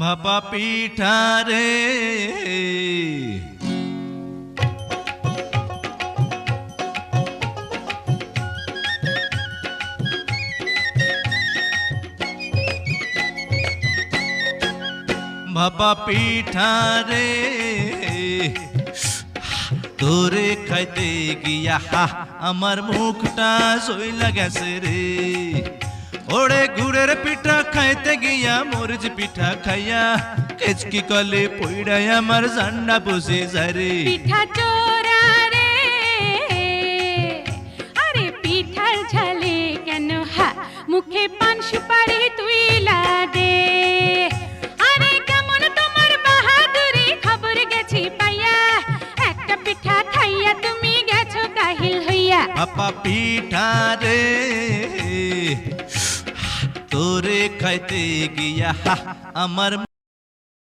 ভাপা পিঠা রে। ভাপা পিঠা তোরে খাইতে গিয়া হা আমার মুখটা সইলা গেছে রে। ওরে গুড়ের পিঠা খাইতে গিয়া মরিচ পিঠা খাইয়া কেচকি কলে পইড়াই আমার জান্ডা বসে যায় রে। পিঠা চোরা রে আরে পিঠার ঝালে কেন হা মুখে পান সুপারি তুই দে। আরে কেমন তোমার বাহাদুরি খবর গেছি পাইয়া একটা পিঠা খাইয়া তুমি গেছো কাহিল হইয়া। আপা পিঠা রে তোরে খাইতে গিয়া হা আমার